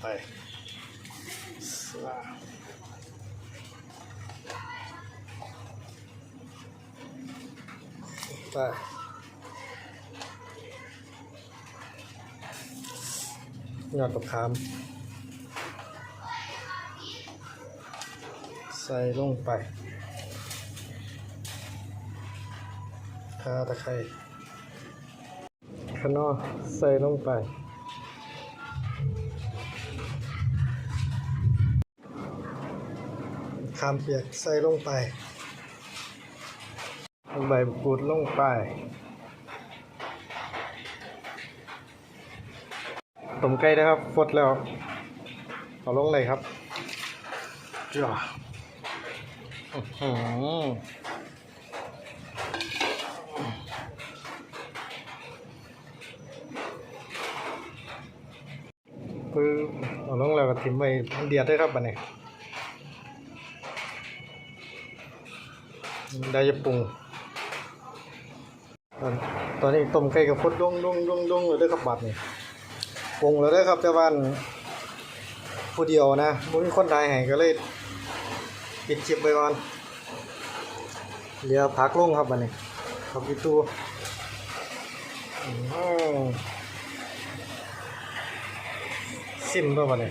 ไปสลาไปยอดประคาม ใส่ลงไปคาตะไคร้ขนอใส่ลงไป คามเปียกใส่ลงไปเอาใบมะกรูดลงไปต้มไก่นะครับฟดแล้วเอาลงเลยครับจ้าอื้อหือปึ๊บเอาลงแล้วก็ทิ้งไว้มันเดือดด้วยครับบัดนี้ ได้จะปรุงตอนนี้ต้มไก่กับฟดดงดงดงดงเลยเด้วยครับบัดนี่ปรุงแล้วด้วยครับแต่ว่าผู้เดียวนะบ่มีคนทายให้ก็เลยปิดจิบไปก่อนเหลือพักลงครับบัดนี้ครับอีตูอืมซิมตัวบัดนี้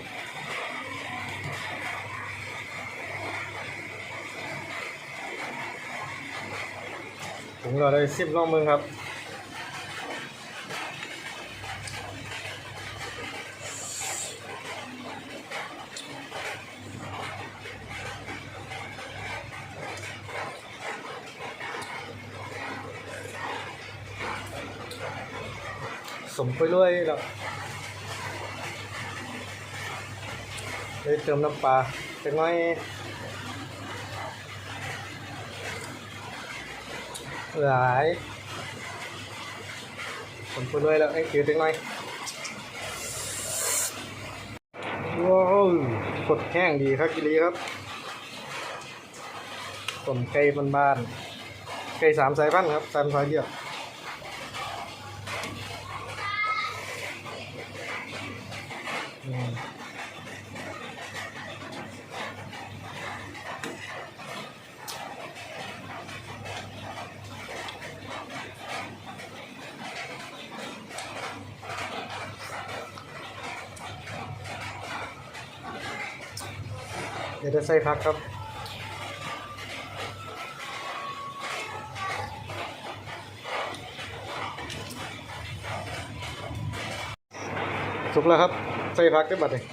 ผมก็ได้ซิมลองมือครับสมไปเรื่อยแล้วเลยเติมน้ำปลาจะน้อย หลายผมพูดด้วยแล้วไอ้คิวจังหน่อยว้าวสดแห้งดีครับกิลีครับต้มไก่บ้านๆไก่สามสายพันธุ์ครับสามสายเดียวอืม เดี๋ยวจะใส่พักครับสุกแล้วครับ ใส่พักได้บัดเลย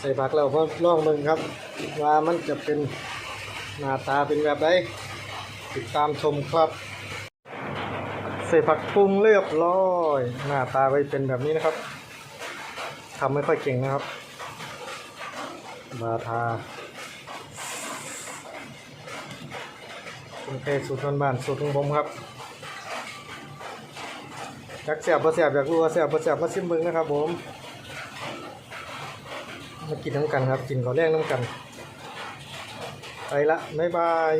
ใส่ผักแล้วพอลองมึงครับ ว่ามันจะเป็นหน้าตาเป็นแบบใดติดตามชมครับ ส่ผักปรุงเรียบร้อย หน้าตาไปเป็นแบบนี้นะครับทำไม่ค่อยเก่งนะครับ บาทาเป็นเพจสูตรบ้านๆสูตรของผมครับอยากเสียบบ่เสียบอยากรู้ว่าเสียบบ่เสียบมาชิมเบิ่งนะครับผมมากินน้ำกันครับ กินข้าวแรงน้ำกัน ไปละบ๊ายบาย